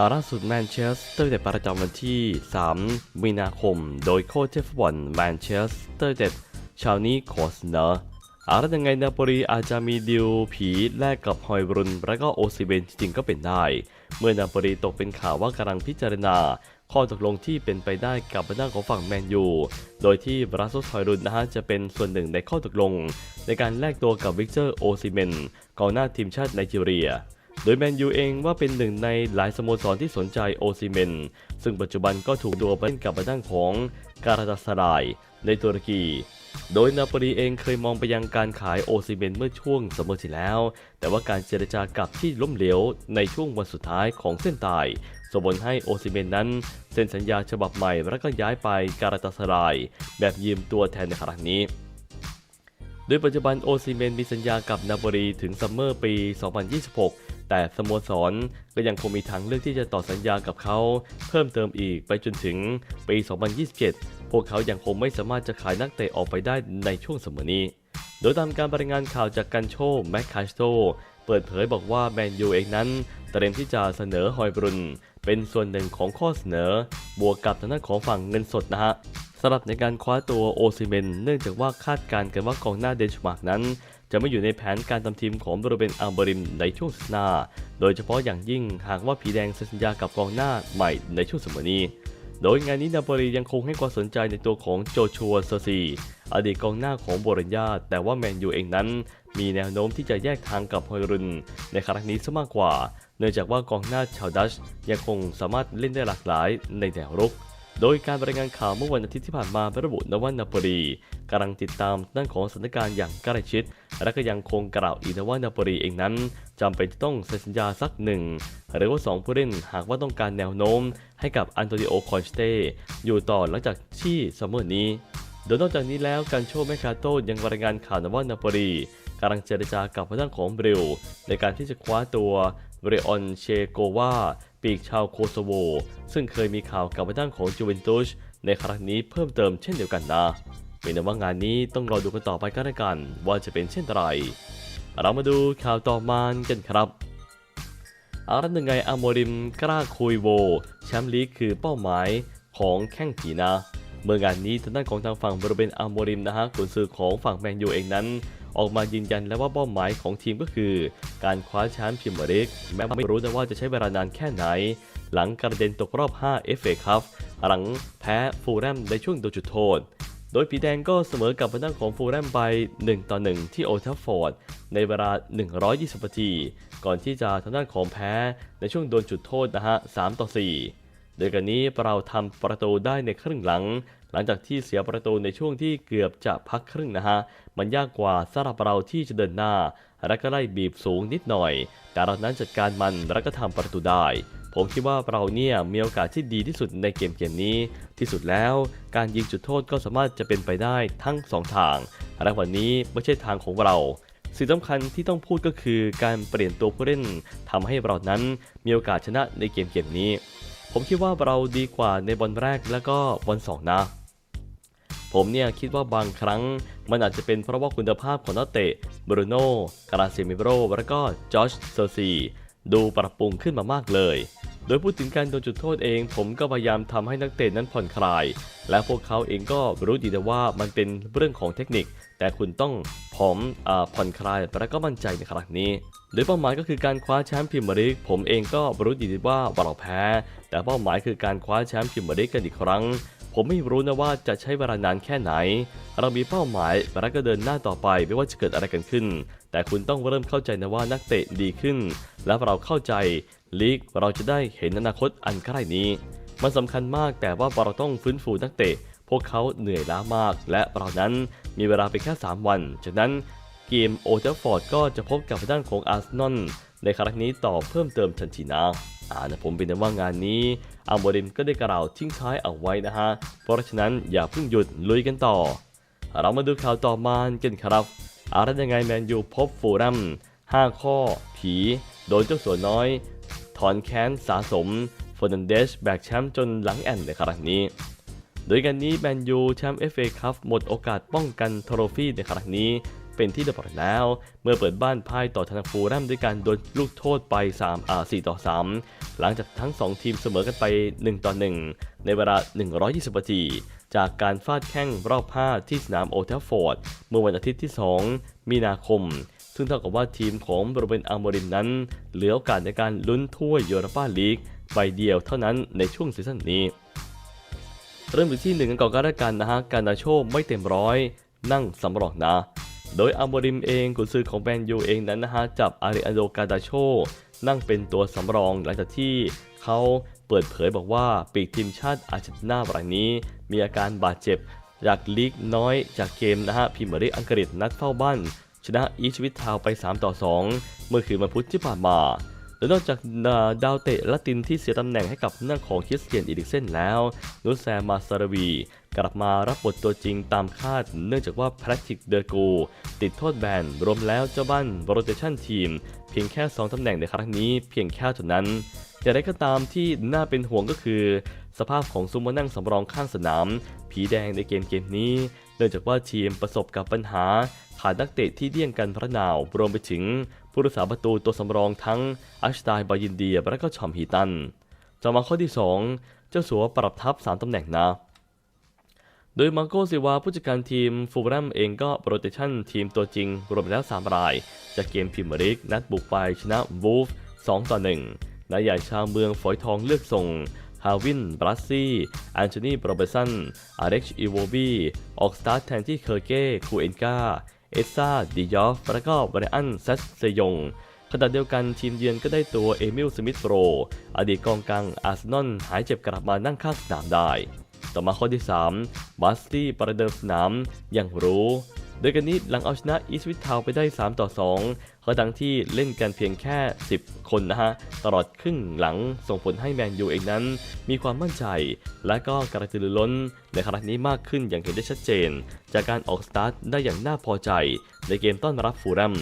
ข่าวล่าสุดแมนเชสเตอร์เด็ดประจำวันที่ 3 มีนาคม โดยโค้ชเทฟบอลแมนเชสเตอร์เด็ดชาวนี้ขอเสนออาจจะยังไงนาโปลีอาจจะมีดิวผีแลกกับฮอยบรุนและก็โอซิเบนจริงก็เป็นได้ เมื่อนาโปลีตกเป็นข่าวว่ากำลังพิจารณา ข้อตกลงที่เป็นไปได้กับทางด้าของฝั่งแมนยู โดยที่บราซุสฮอยรุนนะฮะจะเป็นส่วนหนึ่งในข้อตกลง ในการแลกตัวกับวิกเตอร์โอซิเมนกองหน้าทีมชาติไนจีเรีย โดยแมนยูเองว่าเป็นหนึ่งในหลายสโมสรที่สนใจโอซิเมน ซึ่งปัจจุบันก็ถูกตัวไปเล่นกับทางด้านของการาตาสรายในตุรกี โดยนาโปลีเองเคยมองไปยังการขายโอซิเมนเมื่อช่วงสมมติแล้ว แต่ว่าการเจรจากลับที่ล้มเหลวในช่วงวันสุดท้ายของเส้นตายส่งผลให้โอซิเมนนั้นเซ็นสัญญาฉบับใหม่แล้วก็ย้ายไปการาตาสราย แบบยืมตัวแทนในครั้งนี้โดยปัจจุบันโอซิเมนมีสัญญากับนาโปลีถึงซัมเมอร์ปี 2026 แต่สโมสรก็ยังคงมีทางเลือกที่จะต่อสัญญากับเขา เพิ่มเติมอีกไปจนถึงปี 2027 พวกเขายังคงไม่สามารถจะขายนักเตะออกไปได้ในช่วงเสมอนี้ โดยตามการรายงานข่าวจากกันโชแมคคาสโตเปิดเผยบอกว่าแมนยูเองนั้นเตรียมที่จะเสนอฮอยบรุน เป็นส่วนหนึ่งของข้อเสนอ บวกกับทางด้านของฝั่งเงินสดนะฮะสำหรับในการคว้าตัวโอซิเมน เนื่องจากว่าคาดการณ์กันว่ากองหน้าเดนมาร์กนั้น จะไม่อยู่ในแผนการทำทีมของบรูเบนอัลเบริมในช่วงหน้า โดยเฉพาะอย่างยิ่งหากว่าผีแดงเซ็นสัญญากับกองหน้าใหม่ในช่วงสมัยนี้ โดยงานนี้นาโปลียังคงให้ความสนใจในตัวของโจชัวเซซีอดีตกองหน้าของโบรัญญาแต่ว่าแมนยูเองนั้น มีแนวโน้มที่จะแยกทางกับฮอยรุน ในครั้งนี้ซะมากกว่า เนื่องจากว่ากองหน้าชาวดัชยังคงสามารถเล่นได้หลากหลายในแนวรุก โดยการรายงานข่าวเมื่อวันอาทิตย์ที่ผ่านมาระบุนว่านาโปลีกำลังติดตามด้านของสถานการณ์อย่างใกล้ชิด และก็ยังคงกล่าวอีกนะว่านาโปลีเองนั้นจำเป็นจะต้องเซ็นสัญญาสักหนึ่งหรือว่า 2 ผู้เล่นหากว่าต้องการแนวโน้ม ให้กับอันโตนิโอคอนสเตอยู่ต่อหลังจากที่ซัมเมอร์นี้โดยนอกจากนี้แล้วการโชว์แมคคาโตยังรายงานข่าวนะว่านาโปลีกำลังเจรจากับทางด้านของบริลในการที่จะคว้าตัวเรออนเชโกวา ปีกชาวโคโซโว ซึ่งเคยมีข่าวกับทางด้านของจูเวนตุสในครั้งนี้เพิ่มเติมเช่นเดียวกันนะเป็นว่างานนี้ต้องรอดูกันต่อไปกันละกัน ว่าจะเป็นเช่นไร เรามาดูข่าวต่อมากันครับอารันยังไงอาโมริมกล้าคุยโวแชมป์ลีกคือเป้าหมายของแข้งผีนะ เมื่องานนี้ทางด้านของทางฝั่งบริเวณอาโมริมนะฮะกุนซือของฝั่งแมนยูเองนั้น ออกมายืนยันแล้วว่าเป้าหมายของทีมก็คือ การคว้าแชมป์พรีเมียร์ลีกแม้ไม่รู้นะว่าจะใช้เวลานานแค่ไหน หลังกระเด็นตกรอบ 5 FA Cup หลังแพ้ฟูลแลมในช่วงโดนจุดโทษ โดยผีแดงก็เสมอกับทางด้านของฟูลแลมไป 1 ต่อ 1 ที่โอทัฟฟอร์ดในเวลา 120นาที ก่อนที่จะทางด้านของแพ้ในช่วงโดนจุดโทษนะฮะ 3 ต่อ 4 โดยกันนี้เราทำประตูได้ในครึ่งหลัง หลังจากที่เสียประตูในช่วงที่เกือบจะพักครึ่งนะฮะ มันยากกว่าสำหรับเราที่จะเดินหน้า และก็ไล่บีบสูงนิดหน่อย แต่เรานั้นจัดการมันและก็ทำประตูได้ ผมคิดว่าเราเนี่ยมีโอกาสที่ดีที่สุดในเกมเกมนี้ ที่สุดแล้ว การยิงจุดโทษก็สามารถจะเป็นไปได้ทั้งสองทาง และวันนี้ไม่ใช่ทางของเราสิ่งสำคัญที่ต้องพูดก็คือการเปลี่ยนตัวผู้เล่นทำให้เรานั้นมีโอกาสชนะในเกมเกมนี้ ผมคิดว่าเราดีกว่าในบอลแรกและก็บอลสองนะ ผมเนี่ยคิดว่าบางครั้งมันอาจจะเป็นเพราะว่าคุณภาพของนักเตะบรูโน่กาลาเซมิโรและก็จอชเซอร์ซีดูปรับปรุงขึ้นมามากเลย โดยพูดถึงการโดนจุดโทษเอง ผมก็พยายามทำให้นักเตะนั้นผ่อนคลาย และพวกเขาเองก็รู้ดีนะว่ามันเป็นเรื่องของเทคนิค แต่คุณต้องผอมอผ่อนคลายและก็มั่นใจในครั้งนี้โดยเป้าหมายก็คือการคว้าแชมป์พรีเมียร์ลีกผมเองก็รู้ดีว่าเราแพ้ แต่เป้าหมายคือการคว้าแชมป์พรีเมียร์ลีกกันอีกครั้ง ผมไม่รู้นะว่าจะใช้เวลานานแค่ไหน เรามีเป้าหมายและก็เดินหน้าต่อไปไม่ว่าจะเกิดอะไรกันขึ้น แต่คุณต้องเริ่มเข้าใจนะว่านักเตะดีขึ้น และเราเข้าใจลีกเราจะได้เห็นอนาคตอันใกล้นี้ มันสำคัญมากแต่ว่าเราต้องฟื้นฟูนักเตะ พวกเขาเหนื่อยล้ามาก และเรานั้นมีเวลาเพียงแค่ 3 วันจากนั้นเกมโอเทลฟอร์ดก็จะพบกับด้านของอาร์เซนอลในครั้งนี้ต่อเพิ่มเติมทันทีนะอ่านะผมเป็นว่างานนี้อัลโบริมก็ได้กล่าวทิ้งท้ายเอาไว้นะฮะ เพราะฉะนั้นอย่าเพิ่งหยุดลุยกันต่อ เรามาดูข่าวต่อมากันครับอะไรยังไงแมนยูพบฟูลแลม5 ข้อ ผี โดนเจ้าสัวน้อย ถอนแค้นสะสมฟอร์นันเดชแบกแชมป์จนหลังแอนในครั้งนี้ โดยกันนี้แมนยูแชมป์ FA คัพหมดโอกาสป้องกันโทรฟี่ในครั้งนี้เป็นที่เรียบร้อยแล้ว เมื่อเปิดบ้านพ่ายต่อทาฟูลแลมด้วยการโดนลูกโทษไป3อ่า4ต่อ 3 หลังจากทั้ง 2 ทีมเสมอกันไป 1 ต่อ 1 ในเวลา 120นาที จากการฟาดแข้งรอบ5ที่สนามโอเทลฟอร์ด เมื่อวันอาทิตย์ที่ 2 มีนาคม ซึ่งเท่ากับว่าทีมของโรเบนอาร์โมริมนั้น เหลือโอกาสในการลุ้นถ้วยยูโรปาลีกใบเดียวเท่านั้นในช่วงซีซั่นนี้ เริ่มจากที่หนึ่งก่อนก็แล้วกันนะฮะ การนาโชไม่เต็มร้อย นั่งสำรองนะ โดยอาร์โมริมเองกุนซือของแมนยูเองนั้นนะฮะ จับอาริอันโดกาดาโชนั่งเป็นตัวสำรองหลังจากที่เขาเปิดเผยบอกว่าปีกทีมชาติอาร์เจนตินารายนี้ มีอาการบาดเจ็บจากลีกน้อยจากเกมนะฮะพรีเมียร์ลีกอังกฤษนัดเฝ้าบ้านชนะอีชวิตทาวไป 3 ต่อ 2 เมื่อคืนวันพุธที่ผ่านมา และนอกจากดาวเตะละตินที่เสียตำแหน่งให้กับหน้าของคริสเตียนอีริกเซนแล้วนุสแซมมาซาราวีกลับมารับบทตัวจริงตามคาด เนื่องจากว่าแพทริกเดอร์กูติดโทษแบนรวมแล้วเจ้าบ้านโรเตชันทีม เพียงแค่ 2 ตำแหน่งในครั้งนี้เพียงแค่เท่านั้นอย่างไรก็ตามที่น่าเป็นห่วงก็คือ สภาพของซุมมานั่งสำรองข้างสนาม ผีแดงในเกมเกมนี้ เนื่องจากว่าทีมประสบกับปัญหา ขาดนักเตะที่เลี่ยงกันพระนาว รวมไปถึงผู้รักษาประตูตัวสำรองทั้งอัชตายบายินเดียและก็ชอมฮีตันต่อมาข้อที่ 2 เจ้าสัวปรับทับ 3ตำแหน่งนะ โดยมาโกซิวาผู้จัดการทีมฟูลแลมเองก็โปรเตชั่นทีมตัวจริง รวมแล้ว 3 ราย จากเกมพรีเมียร์ลีกนัดบุกไปชนะวูฟ2ต่อ1นายใหญ่ชาวเมืองฝอยทองเลือกส่ง ฮาวิน บรัสซี่แอนโทนีโรเบสันอาเร็กซ์อีโวบีออกสตาร์ทแทนที่เคอร์เก้ คูเอนกา เอซ่า ดิยอฟ และก็บรอันเซสเซยงขณะเดียวกันทีมเยือนก็ได้ตัวเอมิล สมิธโร อดีตกองกลางอาร์เซนอลหายเจ็บกลับมานั่งข้างสนามได้ ต่อมาข้อที่ 3 บัสตี้ประเดิมสนามอย่างรู้ โดยกันนี้หลังเอาชนะอีสวิททาวไปได้ 3 ต่อ2ก็ทั้งที่เล่นกันเพียงแค่ 10 คนนะฮะ ตลอดครึ่งหลังส่งผลให้แมนยูเองนั้น มีความมั่นใจ และก็กระตือรือร้นในครั้งนี้มากขึ้นอย่างเห็นได้ชัดเจน จากการออกสตาร์ทได้อย่างน่าพอใจ ในเกมต้อนรับฟูลแลม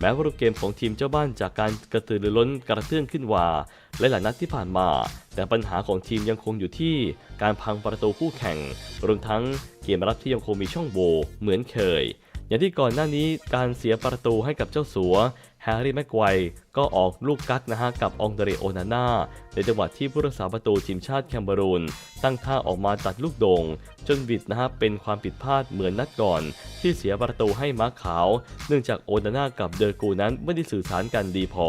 แม้ว่ารูปเกมของทีมเจ้าบ้านจากการกระตือรือร้นกระเตื้องขึ้นว่าและหลายนัดที่ผ่านมา แต่ปัญหาของทีมยังคงอยู่ที่การพังประตูคู่แข่งรวมทั้งเกมรับที่ยังคงมีช่องโหว่เหมือนเคย อย่างที่ก่อนหน้านี้การเสียประตูให้กับเจ้าสัว ร์รี่แม็กไกว์ก็ออกลูกกักนะฮะกับองเดเรโอนาน่าในจังหวะที่ผู้รักษาประตูทีมชาติแคมเบรูนตั้งท่าออกมาตัดลูกโด่งจนวิดนะฮะเป็นความผิดพลาดเหมือนนัดก่อน ที่เสียประตูให้ม้าขาว เนื่องจากโอนาน่ากับเดอร์กูนั้นไม่ได้สื่อสารกันดีพอ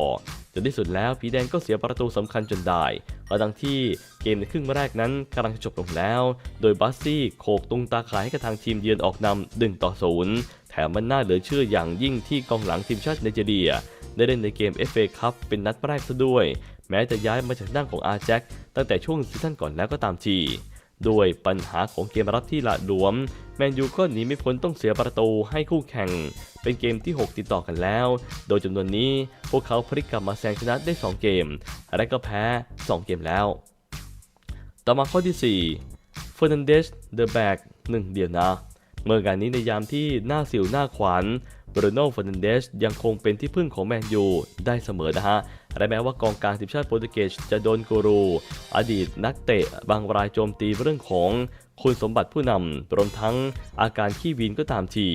จนที่สุดแล้วผีแดงก็เสียประตูสำคัญจนได้กระดังที่เกมในครึ่งแรกนั้นกำลังจะจบลงแล้ว โดยบัสซี่โขกตุงตาข่ายให้กับทางทีมเยือนออกนำ1ต่อ0แถมมันน่าเหลือเชื่ออย่างยิ่งที่กองหลังทีมชาติไนจีเรีย ได้เล่นในเกม FA คัพเป็นนัดแรกซะด้วย แม้จะย้ายมาจากด้านของอาแจ็คตั้งแต่ช่วงซีซั่นก่อนแล้วก็ตามทีด้วยปัญหาของเกมรับที่หละหลวม แมนยูก็หนีไม่พ้นต้องเสียประตูให้คู่แข่ง เป็นเกมที่ 6 ติดต่อกันแล้ว โดยจำนวนนี้พวกเขาพลิกกลับมาแซงชนะได้ 2 เกม และก็แพ้ 2 เกมแล้ว ต่อมาข้อที่4 f e r n a n d e z เดอะแบกหนึ่งเดียวนะ เมื่อการนี้ในยามที่หน้าสิวหน้าขวาน บรูโน่ฟอร์นันเดสยังคงเป็นที่พึ่งของแมนยูได้เสมอนะฮะ และแม้ว่ากองกลางทีมชาติโปรตุเกสจะโดนกูรู อดีตนักเตะบางรายโจมตีเรื่องของคุณสมบัติผู้นำรวมทั้งอาการขี้วีนก็ตามที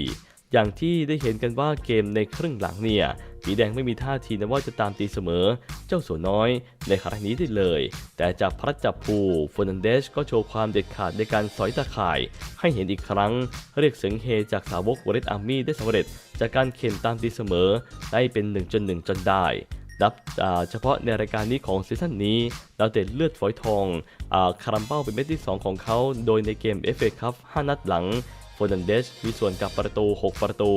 อย่างที่ได้เห็นกันว่าเกมในครึ่งหลังเนี่ยผีแดงไม่มีท่าทีนะว่าจะตามตีเสมอ เจ้าสัวน้อยในครั้งนี้ได้เลย แต่จากพระจับภูฟอร์นันเดสก็โชว์ความเด็ดขาดในการสอยตาข่าย ให้เห็นอีกครั้ง เรียกเสียงเฮจากสาวกวอร์เรตอาร์มี่ได้สำเร็จ จากการเข็นตามตีเสมอได้เป็น1จน1จนได้นับเฉพาะในรายการนี้ของซีซั่นนี้ดาวเตะเลือดฝอยทองอคารัมเป้าเป็นเม็ดที่ 2 ของเขา โดยในเกม FA Cup 5 นัดหลัง ฟอร์นันเดสมีส่วนกับประตู 6 ประตู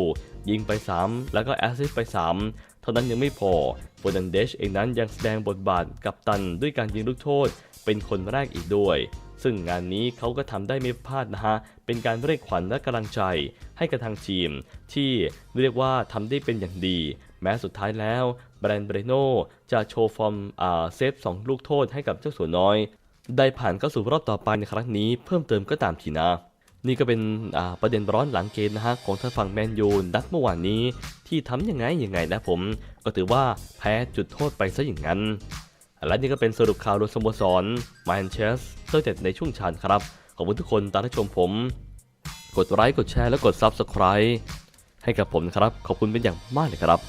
ยิงไป 3 แล้วก็แอสซิสต์ไป 3 เท่านั้นยังไม่พอฟอร์นันเดสเองนั้นยังแสดงบทบาทกับตันด้วยการยิงลูกโทษ เป็นคนแรกอีกด้วย ซึ่งงานนี้เขาก็ทำได้ไม่พลาดนะฮะ เป็นการเรียกขวัญและกำลังใจ ให้กับทางทีม ที่เรียกว่าทำได้เป็นอย่างดี แม้สุดท้ายแล้วแบรนด์เบรโนจะโชว์ฟอร์มเซฟ2ลูกโทษให้กับเจ้าสัวน้อย ได้ผ่านเข้าสู่รอบต่อไปในครั้งนี้เพิ่มเติมก็ตามทีนะ นี่ก็เป็นประเด็นร้อนหลังเกมนะฮะของทางฝั่งแมนยูนัดเมื่อวานนี้ ที่ทำยังไงยังไงนะผม ก็ถือว่าแพ้จุดโทษไปซะอย่างนั้น และนี่ก็เป็นสรุปข่าวโดยสโมสรแมนเชสเตอร์เด็ดในช่วงชานครับ ขอบคุณทุกคนตามที่ชมผม กดไลค์กดแชร์และกด Subscribe ให้กับผมนะครับ ขอบคุณเป็นอย่างมากเลยครับ